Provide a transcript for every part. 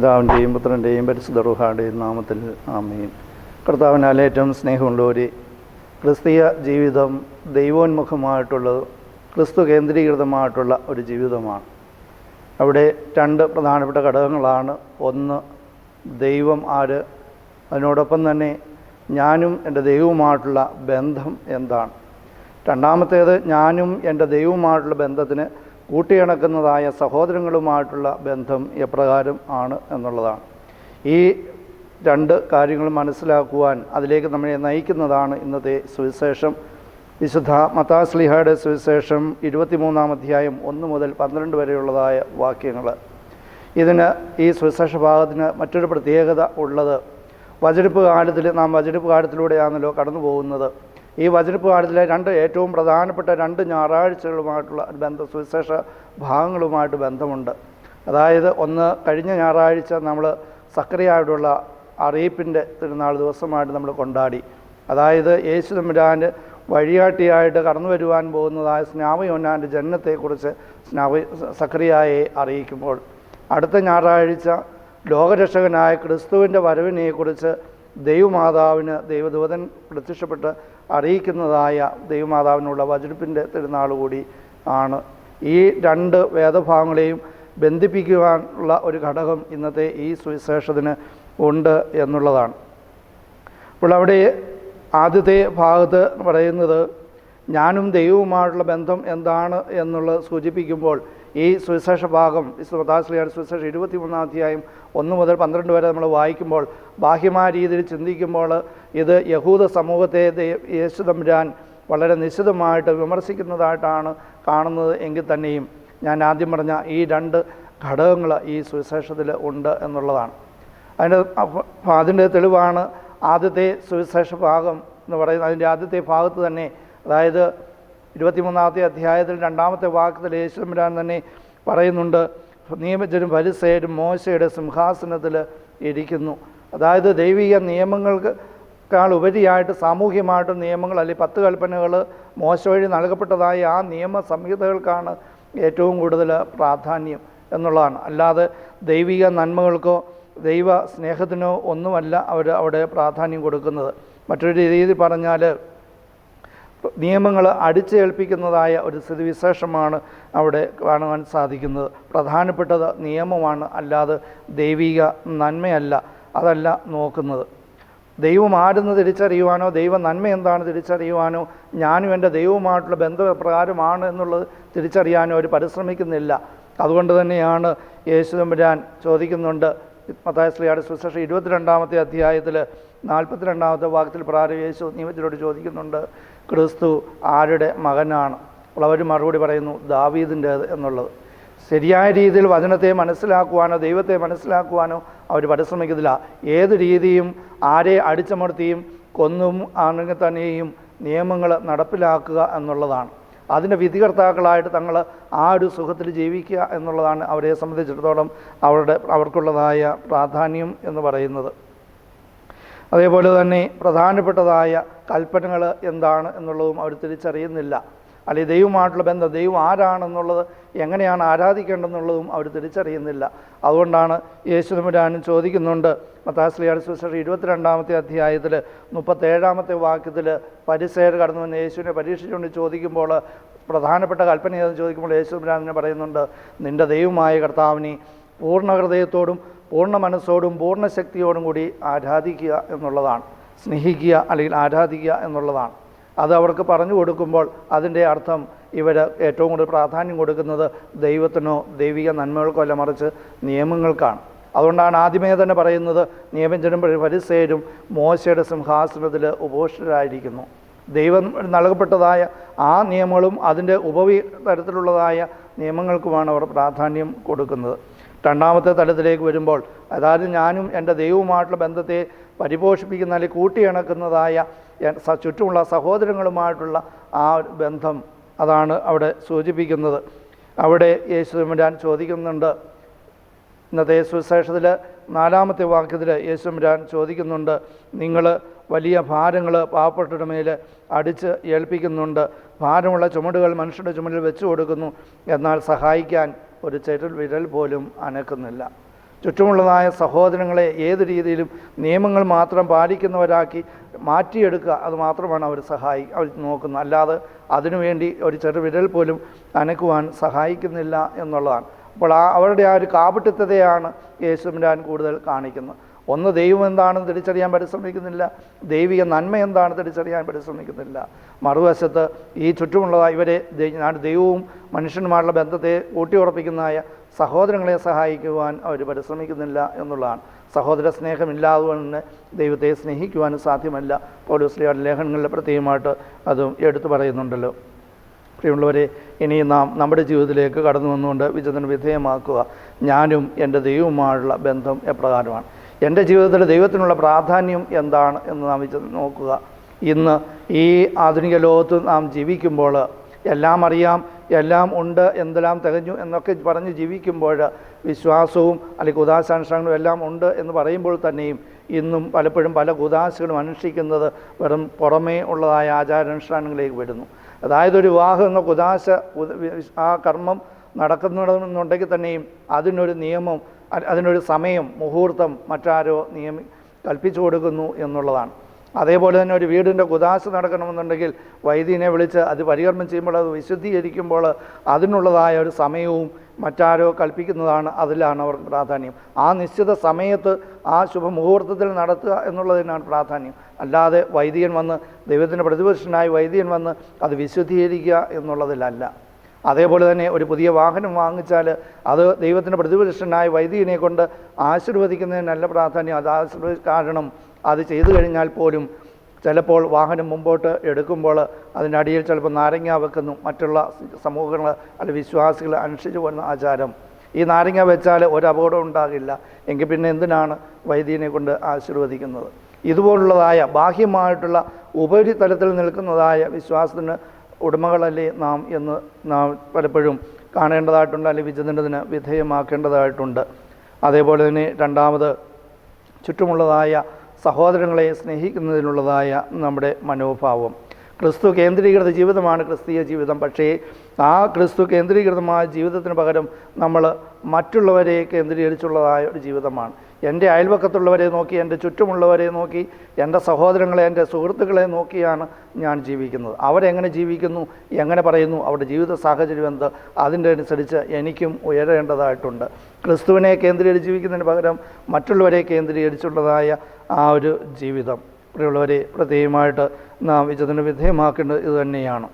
പിതാവിന്റെയും പുത്രന്റെയും പരിശുദ്ധ റുഹായുടെയും നാമത്തിൽ ആമീൻ. കർത്താവിനാൽ ഏറ്റവും സ്നേഹമുള്ളവരെ ക്രിസ്തീയ ജീവിതം ദൈവോന്മുഖമായിട്ടുള്ളത് ക്രിസ്തു കേന്ദ്രീകൃതമായിട്ടുള്ള ഒരു ജീവിതമാണ്. അവിടെ രണ്ട് പ്രധാനപ്പെട്ട ഘടകങ്ങളാണ്. ഒന്ന് ദൈവം ആര്? അതിനോടൊപ്പം തന്നെ ഞാനും എന്റെ ദൈവവുമായിട്ടുള്ള ബന്ധം എന്താണ്? രണ്ടാമത്തേത് ഞാനും എന്റെ ദൈവവുമായിട്ടുള്ള ബന്ധത്തിന് കൂട്ടിയിണക്കുന്നതായ സഹോദരങ്ങളുമായിട്ടുള്ള ബന്ധം എപ്രകാരം ആണ് എന്നുള്ളതാണ്. ഈ രണ്ട് കാര്യങ്ങൾ മനസ്സിലാക്കുവാൻ അതിലേക്ക് നമ്മളെ നയിക്കുന്നതാണ് ഇന്നത്തെ സുവിശേഷം. വിശുദ്ധ മത്താസ്ലിഹയുടെ സുവിശേഷം ഇരുപത്തിമൂന്നാം അധ്യായം ഒന്ന് മുതൽ പന്ത്രണ്ട് വരെയുള്ളതായ വാക്യങ്ങൾ. ഇതിന് ഈ സുവിശേഷ ഭാഗത്തിന് മറ്റൊരു പ്രത്യേകത ഉള്ളത്. വചരിപ്പ് കാലത്തിൽ നാം വചരിപ്പ് കാലത്തിലൂടെയാണല്ലോ കടന്നു പോകുന്നത് ഈ കാലത്തിലെ രണ്ട് ഏറ്റവും പ്രധാനപ്പെട്ട രണ്ട് ഞായറാഴ്ചകളുമായിട്ടുള്ള ബന്ധം ബന്ധ സുവിശേഷ ഭാഗങ്ങളുമായിട്ട് ബന്ധമുണ്ട്. അതായത് ഒന്ന് കഴിഞ്ഞ ഞായറാഴ്ച നമ്മൾ സക്രിയായിട്ടുള്ള അറിയിപ്പിന്റെ തിരുനാൾ ദിവസമായിട്ട് നമ്മൾ കൊണ്ടാടി. അതായത് യേശു തമ്പുരാന്റെ വഴികാട്ടിയായിട്ട് കടന്നു വരുവാൻ പോകുന്നതായ സ്നാവയോന്നാന്റെ ജനനത്തെക്കുറിച്ച് സ്നാവ സക്രിയായെ അറിയിക്കുമ്പോൾ. അടുത്ത ഞായറാഴ്ച ലോകരക്ഷകനായ ക്രിസ്തുവിന്റെ വരവിനെക്കുറിച്ച് ദൈവമാതാവിന് ദൈവദൂതൻ പ്രത്യക്ഷപ്പെട്ട് അറിയിക്കുന്നതായ ദൈവമാതാവിനുള്ള വചരിപ്പിന്റെ തിരുനാൾ കൂടി ആണ്. ഈ രണ്ട് വേദഭാഗങ്ങളെയും ബന്ധിപ്പിക്കുവാനുള്ള ഒരു ഘടകം ഇന്നത്തെ ഈ സുവിശേഷത്തിന് ഉണ്ട് എന്നുള്ളതാണ്. അപ്പോൾ അവിടെ ആദ്യത്തെ ഭാഗത്ത് പറയുന്നത് ഞാനും ദൈവവുമായിട്ടുള്ള ബന്ധം എന്താണ് എന്നുള്ളത് സൂചിപ്പിക്കുമ്പോൾ ഈ സുവിശേഷ ഭാഗം വിശ്വതാശ്രീയുടെ സുവിശേഷം ഇരുപത്തി മൂന്നാം അധ്യായം ഒന്ന് മുതൽ പന്ത്രണ്ട് വരെ നമ്മൾ വായിക്കുമ്പോൾ ബാഹ്യമായ രീതിയിൽ ചിന്തിക്കുമ്പോൾ ഇത് യഹൂദ സമൂഹത്തെ യേശു തമ്പുരാൻ വളരെ നിശ്ചിതമായിട്ട് വിമർശിക്കുന്നതായിട്ടാണ് കാണുന്നത് എങ്കിൽ തന്നെയും ഞാൻ ആദ്യം പറഞ്ഞ ഈ രണ്ട് ഘടകങ്ങൾ ഈ സുവിശേഷത്തിൽ ഉണ്ട് എന്നുള്ളതാണ്. അതിന്റെ അതിന്റെ തെളിവാണ് ആദ്യത്തെ സുവിശേഷ ഭാഗം എന്ന് പറയുന്നത്. അതിന്റെ ആദ്യത്തെ ഭാഗത്ത് തന്നെ അതായത് ഇരുപത്തിമൂന്നാമത്തെ അധ്യായത്തിൽ രണ്ടാമത്തെ വാക്കത്തിൽ യേശുരാൻ തന്നെ പറയുന്നുണ്ട് നിയമജനും പരിസേരും മോശയുടെ സിംഹാസനത്തിൽ ഇരിക്കുന്നു. അതായത് ദൈവിക ക്കാൾ ഉപരിയായിട്ട് സാമൂഹ്യമായിട്ട് നിയമങ്ങൾ അല്ലെങ്കിൽ പത്ത് കൽപ്പനകൾ മോശ വഴി നൽകപ്പെട്ടതായ ആ നിയമ സംഹിതകൾക്കാണ് ഏറ്റവും കൂടുതൽ പ്രാധാന്യം എന്നുള്ളതാണ്. അല്ലാതെ ദൈവിക നന്മകൾക്കോ ദൈവ സ്നേഹത്തിനോ ഒന്നുമല്ല അവർ അവിടെ പ്രാധാന്യം കൊടുക്കുന്നത്. മറ്റൊരു രീതിയിൽ പറഞ്ഞാൽ നിയമങ്ങൾ അടിച്ചേൽപ്പിക്കുന്നതായ ഒരു സ്ഥിതിവിശേഷമാണ് അവിടെ കാണുവാൻ സാധിക്കുന്നത്. പ്രധാനപ്പെട്ടത് നിയമമാണ് അല്ലാതെ ദൈവിക നന്മയല്ല അതല്ല നോക്കുന്നത്. ദൈവം ആരെന്ന് തിരിച്ചറിയുവാനോ ദൈവ നന്മ എന്താണ് തിരിച്ചറിയുവാനോ ഞാനും എന്റെ ദൈവവുമായിട്ടുള്ള ബന്ധപ്രകാരമാണ് എന്നുള്ളത് തിരിച്ചറിയാനോ അവർ പരിശ്രമിക്കുന്നില്ല. അതുകൊണ്ട് തന്നെയാണ് യേശു തമ്പുരാൻ ചോദിക്കുന്നുണ്ട് മത്തായസ്ലിയുടെ സുശേഷം ഇരുപത്തിരണ്ടാമത്തെ അധ്യായത്തിൽ നാൽപ്പത്തിരണ്ടാമത്തെ വാക്യത്തിൽ പ്രാരം യേശു നിയമത്തിനോട് ചോദിക്കുന്നുണ്ട് ക്രിസ്തു ആരുടെ മകനാണ്? അവർ മറുപടി പറയുന്നു ദാവീദിന്റേത് എന്നുള്ളത്. ശരിയായ രീതിയിൽ വചനത്തെ മനസ്സിലാക്കുവാനോ ദൈവത്തെ മനസ്സിലാക്കുവാനോ അവർ പരിശ്രമിക്കുന്നില്ല ഏത് രീതിയും ആരെ അടിച്ചമർത്തിയും കൊന്നും ആണെങ്കിൽ തന്നെയും നിയമങ്ങൾ നടപ്പിലാക്കുക എന്നുള്ളതാണ്. അതിന്റെ വിധികർത്താക്കളായിട്ട് തങ്ങൾ ആ ഒരു സുഖത്തിൽ ജീവിക്കുക എന്നുള്ളതാണ് അവരെ സംബന്ധിച്ചിടത്തോളം അവരുടെ അവർക്കുള്ളതായ പ്രാധാന്യം എന്ന് പറയുന്നത്. അതേപോലെ തന്നെ പ്രധാനപ്പെട്ടതായ കൽപ്പനകൾ എന്താണ് എന്നുള്ളതും അവർ തിരിച്ചറിയുന്നില്ല. അല്ലെങ്കിൽ ദൈവമായിട്ടുള്ള ബന്ധം ദൈവം ആരാണെന്നുള്ളത് എങ്ങനെയാണ് ആരാധിക്കേണ്ടതെന്നുള്ളതും അവർ തിരിച്ചറിയുന്നില്ല. അതുകൊണ്ടാണ് യേശുദമുരാനും ചോദിക്കുന്നുണ്ട് മത്താശ്രീയുടെ സുശ്രീ ഇരുപത്തിരണ്ടാമത്തെ അധ്യായത്തിൽ മുപ്പത്തേഴാമത്തെ വാക്യത്തിൽ പരിസേർ കടന്നു വന്ന് യേശുവിനെ പരീക്ഷിച്ചുകൊണ്ട് ചോദിക്കുമ്പോൾ പ്രധാനപ്പെട്ട കൽപ്പന ഏതെന്ന് ചോദിക്കുമ്പോൾ യേശുദമുരാനെ പറയുന്നുണ്ട് നിന്റെ ദൈവമായ കർത്താവിനെ പൂർണ ഹൃദയത്തോടും പൂർണ മനസ്സോടും പൂർണ ശക്തിയോടും കൂടി ആരാധിക്കുക എന്നുള്ളതാണ്. സ്നേഹിക്കുക അല്ലെങ്കിൽ ആരാധിക്കുക എന്നുള്ളതാണ്. അത് അവർക്ക് പറഞ്ഞു കൊടുക്കുമ്പോൾ അതിന്റെ അർത്ഥം ഇവർ ഏറ്റവും കൂടുതൽ പ്രാധാന്യം കൊടുക്കുന്നത് ദൈവത്തിനോ ദൈവിക നന്മകൾക്കോ അല്ല മറിച്ച് നിയമങ്ങൾക്കാണ്. അതുകൊണ്ടാണ് ആദ്യമേ തന്നെ പറയുന്നത് നിയമജനം പരിസേരും മോശയുടെ സിംഹാസനത്തിൽ ഉപോഷിതരായിരിക്കുന്നു ദൈവം നൽകപ്പെട്ടതായ ആ നിയമങ്ങളും അതിന്റെ ഉപവി തരത്തിലുള്ളതായ നിയമങ്ങൾക്കുമാണ് അവർ പ്രാധാന്യം കൊടുക്കുന്നത്. രണ്ടാമത്തെ തലത്തിലേക്ക് വരുമ്പോൾ അതായത് ഞാനും എന്റെ ദൈവവുമായിട്ടുള്ള ബന്ധത്തെ പരിപോഷിപ്പിക്കുന്ന അല്ലെങ്കിൽ കൂട്ടിയിണക്കുന്നതായ ചുറ്റുമുള്ള സഹോദരങ്ങളുമായിട്ടുള്ള ആ ബന്ധം അതാണ് അവിടെ സൂചിപ്പിക്കുന്നത്. അവിടെ യേശുദമ്പുരാൻ ചോദിക്കുന്നുണ്ട്. ഇന്നത്തെ സുശേഷത്തിൽ നാലാമത്തെ വാക്യത്തിൽ യേശുദമ്പുരാൻ ചോദിക്കുന്നുണ്ട്. നിങ്ങൾ വലിയ ഭാരങ്ങൾ പാവപ്പെട്ടവരുടെ മേൽ അടിച്ച് ഏൽപ്പിക്കുന്നുണ്ട്. ഭാരമുള്ള ചുമടുകൾ മനുഷ്യരുടെ ചുമടിൽ വെച്ചു കൊടുക്കുന്നു. എന്നാൽ സഹായിക്കാൻ ഒരു ചെറിയ വിരൽ പോലും അനക്കുന്നില്ല. ചുറ്റുമുള്ളതായ സഹോദരങ്ങളെ ഏത് രീതിയിലും നിയമങ്ങൾ മാത്രം പാലിക്കുന്നവരാക്കി മാറ്റിയെടുക്കുക അത് മാത്രമാണ് അവർ സഹായി അവർ നോക്കുന്നത്. അല്ലാതെ അതിനുവേണ്ടി ഒരു ചെറു വിരൽ പോലും അനക്കുവാൻ സഹായിക്കുന്നില്ല എന്നുള്ളതാണ്. അപ്പോൾ ആ അവരുടെ ആ ഒരു കാപട്യത്വതയാണ് യേശുവിന്റെ കൂടുതൽ കാണിക്കുന്നത്. ഒന്ന് ദൈവം എന്താണെന്ന് തിരിച്ചറിയാൻ പരിശ്രമിക്കുന്നില്ല. ദൈവിക നന്മ എന്താണ് തിരിച്ചറിയാൻ പരിശ്രമിക്കുന്നില്ല. മറുവശത്ത് ഈ ചുറ്റുമുള്ളതായി ഇവരെ ദൈവവും മനുഷ്യനുമായുള്ള ബന്ധത്തെ ഊട്ടിയുറപ്പിക്കുന്നതായ സഹോദരങ്ങളെ സഹായിക്കുവാൻ അവർ പരിശ്രമിക്കുന്നില്ല എന്നുള്ളതാണ്. സഹോദര സ്നേഹമില്ലാതെ തന്നെ ദൈവത്തെ സ്നേഹിക്കുവാനും സാധ്യമല്ല. പൗലോസ്ലിയുടെ ലേഖനങ്ങളിൽ പ്രത്യേകമായിട്ട് അതും എടുത്തു പറയുന്നുണ്ടല്ലോ. പ്രിയമുള്ളവരെ ഇനി നാം നമ്മുടെ ജീവിതത്തിലേക്ക് കടന്നു വന്നുകൊണ്ട് വിചിന്തന വിധേയമാക്കുക. ഞാനും എന്റെ ദൈവവുമായുള്ള ബന്ധം എപ്രകാരമാണ്? എന്റെ ജീവിതത്തിൽ ദൈവത്തിനുള്ള പ്രാധാന്യം എന്താണ് എന്ന് നാം വിച നോക്കുക. ഇന്ന് ഈ ആധുനിക ലോകത്ത് നാം ജീവിക്കുമ്പോൾ എല്ലാം അറിയാം എല്ലാം ഉണ്ട് എന്തെല്ലാം തികഞ്ഞു എന്നൊക്കെ പറഞ്ഞ് ജീവിക്കുമ്പോൾ വിശ്വാസവും അല്ലെങ്കിൽ ഉദാസാനുഷ്ഠാനങ്ങളും എല്ലാം ഉണ്ട് എന്ന് പറയുമ്പോൾ തന്നെയും ഇന്നും പലപ്പോഴും പല കുദാശകളും അനുഷ്ഠിക്കുന്നത് വെറും പുറമേ ഉള്ളതായ ആചാരാനുഷ്ഠാനങ്ങളിലേക്ക് വരുന്നു. അതായത് ഒരു വിവാഹം എന്ന വി- ആ കർമ്മം നടക്കുന്നുണ്ടെന്നുണ്ടെങ്കിൽ തന്നെയും അതിനൊരു നിയമം അതിനൊരു സമയം മുഹൂർത്തം മറ്റാരോ നിയമി കൽപ്പിച്ചു കൊടുക്കുന്നു എന്നുള്ളതാണ്. അതേപോലെ തന്നെ ഒരു വീടിന്റെ കുദാശ നടക്കണമെന്നുണ്ടെങ്കിൽ വൈദ്യനെ വിളിച്ച് അത് പരികർമ്മം ചെയ്യുമ്പോൾ അത് വിശുദ്ധീകരിക്കുമ്പോൾ അതിനുള്ളതായ ഒരു സമയവും മറ്റാരോ കൽപ്പിക്കുന്നതാണ് അതിലാണ് അവർക്ക് പ്രാധാന്യം. ആ നിശ്ചിത സമയത്ത് ആ ശുഭമുഹൂർത്തത്തിൽ നടത്തുക എന്നുള്ളതിനാണ് പ്രാധാന്യം. അല്ലാതെ വൈദികൻ വന്ന് ദൈവത്തിന്റെ പ്രതിപക്ഷനായി വൈദികൻ വന്ന് അത് വിശുദ്ധീകരിക്കുക എന്നുള്ളതിലല്ല. അതേപോലെ തന്നെ ഒരു പുതിയ വാഹനം വാങ്ങിച്ചാൽ അത് ദൈവത്തിന്റെ പ്രതിപുരുഷനായ വൈദികനെ കൊണ്ട് ആശീർവദിക്കുന്നതിന് നല്ല പ്രാധാന്യം. അത് ആശീർവദി കാരണം അത് ചെയ്തു കഴിഞ്ഞാൽ പോലും ചിലപ്പോൾ വാഹനം മുമ്പോട്ട് എടുക്കുമ്പോൾ അതിന്റെ അടിയിൽ ചിലപ്പോൾ നാരങ്ങ വെക്കുന്നു. മറ്റുള്ള സമൂഹങ്ങൾ അല്ലെങ്കിൽ വിശ്വാസികൾ അനുഷ്ഠിച്ചു വരുന്ന ആചാരം. ഈ നാരങ്ങ വെച്ചാൽ ഒരു അപകടം ഉണ്ടാകില്ല. എങ്കിൽ പിന്നെ എന്തിനാണ് വൈദ്യനെ കൊണ്ട് ആശീർവദിക്കുന്നത്? ഇതുപോലുള്ളതായ ബാഹ്യമായിട്ടുള്ള ഉപരിതലത്തിൽ നിൽക്കുന്നതായ വിശ്വാസത്തിന് ഉടമകളല്ലേ നാം എന്ന് നാം പലപ്പോഴും കാണേണ്ടതായിട്ടുണ്ട് അല്ലെങ്കിൽ വിചിന്തനത്തിന് വിധേയമാക്കേണ്ടതായിട്ടുണ്ട്. അതേപോലെ തന്നെ രണ്ടാമത് ചുറ്റുമുള്ളതായ സഹോദരങ്ങളെ സ്നേഹിക്കുന്നതിനുള്ളതായ നമ്മുടെ മനോഭാവം. ക്രിസ്തു കേന്ദ്രീകൃത ജീവിതമാണ് ക്രിസ്തീയ ജീവിതം. പക്ഷേ ആ ക്രിസ്തു കേന്ദ്രീകൃതമായ ജീവിതത്തിന് പകരം നമ്മൾ മറ്റുള്ളവരെ കേന്ദ്രീകരിച്ചുള്ളതായ ഒരു ജീവിതമാണ്. എന്റെ അയൽവക്കത്തുള്ളവരെ നോക്കി എന്റെ ചുറ്റുമുള്ളവരെ നോക്കി എന്റെ സഹോദരങ്ങളെ എന്റെ സുഹൃത്തുക്കളെ നോക്കിയാണ് ഞാൻ ജീവിക്കുന്നത്. അവരെങ്ങനെ ജീവിക്കുന്നു എങ്ങനെ പറയുന്നു അവരുടെ ജീവിത സാഹചര്യം എന്ത് അതിന്റെ അനുസരിച്ച് എനിക്കും ഉയരേണ്ടതായിട്ടുണ്ട്. ക്രിസ്തുവിനെ കേന്ദ്രീകരിച്ച് ജീവിക്കുന്നതിന് പകരം മറ്റുള്ളവരെ കേന്ദ്രീകരിച്ചുള്ളതായ ആ ഒരു ജീവിതം. പ്രിയമുള്ളവരെ പ്രത്യേകമായിട്ട് നാം വിചിന്തന വിധേയമാക്കേണ്ടത് ഇത് തന്നെയാണ്.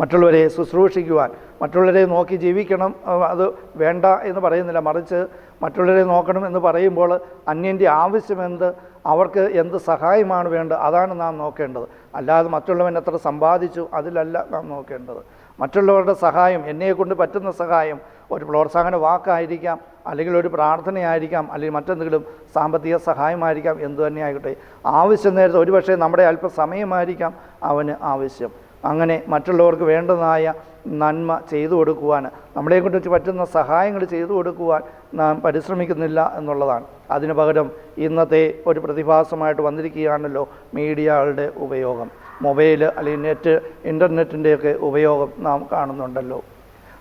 മറ്റുള്ളവരെ ശുശ്രൂഷിക്കുവാൻ മറ്റുള്ളവരെ നോക്കി ജീവിക്കണം അത് വേണ്ട എന്ന് പറയുന്നില്ല. മറിച്ച് മറ്റുള്ളവരെ നോക്കണം എന്ന് പറയുമ്പോൾ അന്യന്റെ ആവശ്യമെന്ത് അവർക്ക് എന്ത് സഹായമാണ് വേണ്ടത് അതാണ് നാം നോക്കേണ്ടത്. അല്ലാതെ മറ്റുള്ളവൻ എത്ര സമ്പാദിച്ചു അതിലല്ല നാം നോക്കേണ്ടത്. മറ്റുള്ളവരുടെ സഹായം എന്നെക്കൊണ്ട് പറ്റുന്ന സഹായം ഒരു പ്രോത്സാഹന വാക്കായിരിക്കാം. അല്ലെങ്കിൽ ഒരു പ്രാർത്ഥനയായിരിക്കാം അല്ലെങ്കിൽ മറ്റെന്തെങ്കിലും സാമ്പത്തിക സഹായമായിരിക്കാം എന്തു തന്നെ ആയിക്കോട്ടെ. ആവശ്യം നേരത്തെ ഒരുപക്ഷെ നമ്മുടെ അല്പസമയമായിരിക്കാം അവന് ആവശ്യം. അങ്ങനെ മറ്റുള്ളവർക്ക് വേണ്ടതായ നന്മ ചെയ്തു കൊടുക്കുവാൻ നമ്മളെ കൊണ്ട് പറ്റുന്ന സഹായങ്ങൾ ചെയ്തു കൊടുക്കുവാൻ നാം പരിശ്രമിക്കുന്നില്ല എന്നുള്ളതാണ്. അതിനു പകരം ഇന്നത്തെ ഒരു പ്രതിഭാസമായിട്ട് വന്നിരിക്കുകയാണല്ലോ മീഡിയകളുടെ ഉപയോഗം. മൊബൈൽ അല്ലെങ്കിൽ നെറ്റ് ഇന്റർനെറ്റിന്റെയൊക്കെ ഉപയോഗം നാം കാണുന്നുണ്ടല്ലോ.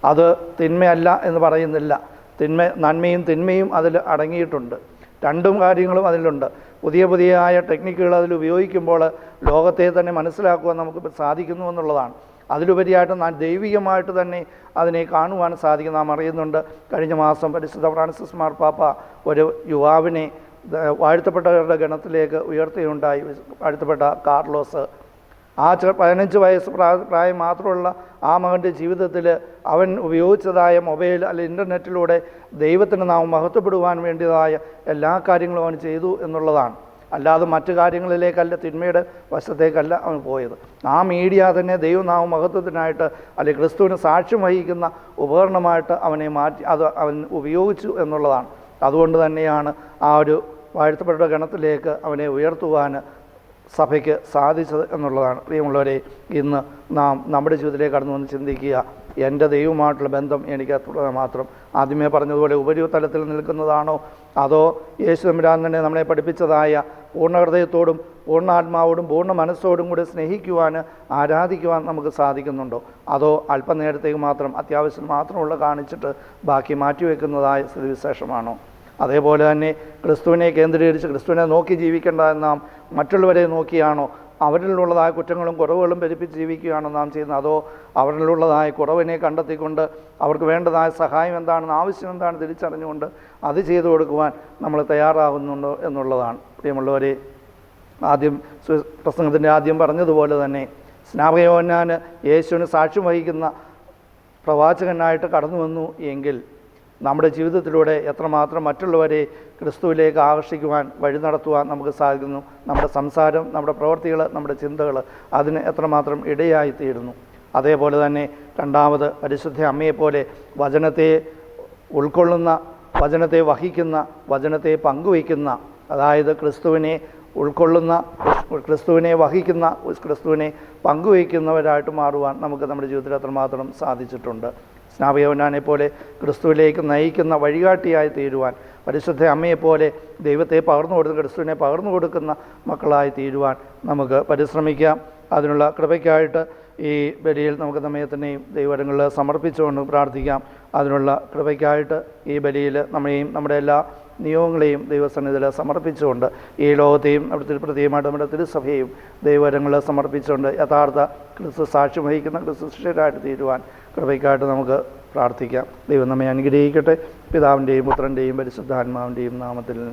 അത് തിന്മയല്ല എന്ന് പറയുന്നില്ല. തിന്മ നന്മയും തിന്മയും അതിൽ അടങ്ങിയിട്ടുണ്ട്. രണ്ടും കാര്യങ്ങളും അതിലുണ്ട്. പുതിയ പുതിയതായ ടെക്നിക്കുകൾ അതിൽ ഉപയോഗിക്കുമ്പോൾ ലോകത്തെ തന്നെ മനസ്സിലാക്കുവാൻ നമുക്ക് സാധിക്കുന്നു എന്നുള്ളതാണ്. അതിലുപരിയായിട്ട് നാം ദൈവികമായിട്ട് തന്നെ അതിനെ കാണുവാൻ സാധിക്കും നാം അറിയുന്നുണ്ട് കഴിഞ്ഞ മാസം പരിശുദ്ധ ഫ്രാൻസിസ് മാർപ്പാപ്പ ഒരു യുവാവിനെ വാഴ്ത്തപ്പെട്ടവരുടെ ഗണത്തിലേക്ക് ഉയർത്തുകയുണ്ടായി വാഴ്ത്തപ്പെട്ട കാർലോസ് ആ ചെ പതിനഞ്ച് വയസ്സ് പ്രായ- മാത്രമുള്ള ആ മകന്റെ ജീവിതത്തിൽ അവൻ ഉപയോഗിച്ചതായ മൊബൈൽ അല്ലെ ഇന്റർനെറ്റിലൂടെ ദൈവത്തിന് നാം മഹത്വപ്പെടുവാൻ വേണ്ടിയതായ എല്ലാ കാര്യങ്ങളും അവൻ ചെയ്തു എന്നുള്ളതാണ്. അല്ലാതെ മറ്റു കാര്യങ്ങളിലേക്കല്ല തിന്മയുടെ വശത്തേക്കല്ല അവൻ പോയത്. ആ മീഡിയ തന്നെ ദൈവനാമ മഹത്വത്തിനായിട്ട് അല്ലെങ്കിൽ ക്രിസ്തുവിന് സാക്ഷ്യം വഹിക്കുന്ന ഉപകരണമായിട്ട് അവനെ മാറ്റി അത് അവൻ ഉപയോഗിച്ചു എന്നുള്ളതാണ്. അതുകൊണ്ട് തന്നെയാണ് ആ ഒരു വാഴ്ത്തപ്പെട്ട ഗണത്തിലേക്ക് അവനെ ഉയർത്തുവാൻ സഭയ്ക്ക് സാധിച്ചത് എന്നുള്ളതാണ്. പ്രിയമുള്ളവരെ ഇന്ന് നാം നമ്മുടെ ജീവിതത്തിലേക്ക് കടന്നു വന്ന് ചിന്തിക്കുക എന്റെ ദൈവമായിട്ടുള്ള ബന്ധം എനിക്ക് അത്ര മാത്രം. ആദ്യമേ പറഞ്ഞതുപോലെ ഉപരിതലത്തിൽ നിൽക്കുന്നതാണോ? അതോ യേശു തമ്പുരാൻ നമ്മളെ പഠിപ്പിച്ചതായ പൂർണ ഹൃദയത്തോടും പൂർണ ആത്മാവോടും പൂർണ മനസ്സോടും കൂടി സ്നേഹിക്കുവാൻ ആരാധിക്കുവാൻ നമുക്ക് സാധിക്കുന്നുണ്ടോ? അതോ അല്പനേരത്തേക്ക് മാത്രം അത്യാവശ്യം മാത്രമുള്ള കാണിച്ചിട്ട് ബാക്കി മാറ്റിവെക്കുന്നതായ സ്ഥിതിവിശേഷമാണോ? അതേപോലെ തന്നെ ക്രിസ്തുവിനെ കേന്ദ്രീകരിച്ച് ക്രിസ്തുവിനെ നോക്കി ജീവിക്കേണ്ട നാം മറ്റുള്ളവരെ നോക്കിയാണോ? അവരിലുള്ളതായ കുറ്റങ്ങളും കുറവുകളും പെരുപ്പിച്ച് ജീവിക്കുകയാണോ നാം ചെയ്യുന്നത്? അതോ അവരിലുള്ളതായ കുറവിനെ കണ്ടെത്തിക്കൊണ്ട് അവർക്ക് വേണ്ടതായ സഹായം എന്താണെന്ന് ആവശ്യം എന്താണ് തിരിച്ചറിഞ്ഞുകൊണ്ട് അത് ചെയ്തു കൊടുക്കുവാൻ നമ്മൾ തയ്യാറാകുന്നുണ്ടോ എന്നുള്ളതാണ്. പ്രിയമുള്ളവരെ ആദ്യം പ്രസംഗത്തിന്റെ ആദ്യം പറഞ്ഞതുപോലെ തന്നെ സ്നാപകയോന്നാൻ യേശുവിന് സാക്ഷ്യം വഹിക്കുന്ന പ്രവാചകനായിട്ട് കടന്നു വന്നു എങ്കിൽ നമ്മുടെ ജീവിതത്തിലൂടെ എത്രമാത്രം മറ്റുള്ളവരെ ക്രിസ്തുവിലേക്ക് ആകർഷിക്കുവാൻ വഴി നടത്തുവാൻ നമുക്ക് സാധിക്കുന്നു. നമ്മുടെ സംസാരം നമ്മുടെ പ്രവർത്തികൾ നമ്മുടെ ചിന്തകൾ അതിന് എത്രമാത്രം ഇടയായിത്തീരുന്നു. അതേപോലെ തന്നെ രണ്ടാമത് പരിശുദ്ധ അമ്മയെപ്പോലെ വചനത്തെ ഉൾക്കൊള്ളുന്ന വചനത്തെ വഹിക്കുന്ന വചനത്തെ പങ്കുവയ്ക്കുന്ന അതായത് ക്രിസ്തുവിനെ ഉൾക്കൊള്ളുന്ന ക്രിസ്തുവിനെ വഹിക്കുന്ന ക്രിസ്തുവിനെ പങ്കുവയ്ക്കുന്നവരായിട്ട് മാറുവാൻ നമുക്ക് നമ്മുടെ ജീവിതത്തിൽ അത്രമാത്രം സാധിച്ചിട്ടുണ്ട്. സ്നാപയവനാനെ പോലെ ക്രിസ്തുവിലേക്ക് നയിക്കുന്ന വഴികാട്ടിയായി തീരുവാൻ പരിശുദ്ധ അമ്മയെപ്പോലെ ദൈവത്തെ പകർന്നു കൊടുക്കുന്ന ക്രിസ്തുവിനെ പകർന്നു കൊടുക്കുന്ന മക്കളായി തീരുവാൻ നമുക്ക് പരിശ്രമിക്കാം. അതിനുള്ള കൃപയ്ക്കായിട്ട് ഈ ബലിയിൽ നമുക്ക് നമ്മയത്തിനെയും ദൈവങ്ങളിൽ സമർപ്പിച്ചുകൊണ്ട് പ്രാർത്ഥിക്കാം. അതിനുള്ള കൃപയ്ക്കായിട്ട് ഈ ബലിയിൽ നമ്മെയും നമ്മുടെ എല്ലാ നിയമങ്ങളെയും ദൈവസന്നിധിയിൽ സമർപ്പിച്ചുകൊണ്ട് ഈ ലോകത്തെയും അവിടുത്തെ പ്രത്യേകമായിട്ട് നമ്മുടെ തിരുസഭയും ദൈവരങ്ങളിൽ സമർപ്പിച്ചുകൊണ്ട് യഥാർത്ഥ ക്രിസ്തു സാക്ഷ്യം വഹിക്കുന്ന ക്രിസ്തു ശിഷ്യരായിട്ട് തീരുവാൻ കൃപയ്ക്കായിട്ട് നമുക്ക് പ്രാർത്ഥിക്കാം. ദൈവം നമ്മെ അനുഗ്രഹിക്കട്ടെ. പിതാവിന്റെയും പുത്രന്റെയും പരിശുദ്ധാത്മാവിന്റെയും നാമത്തിൽ.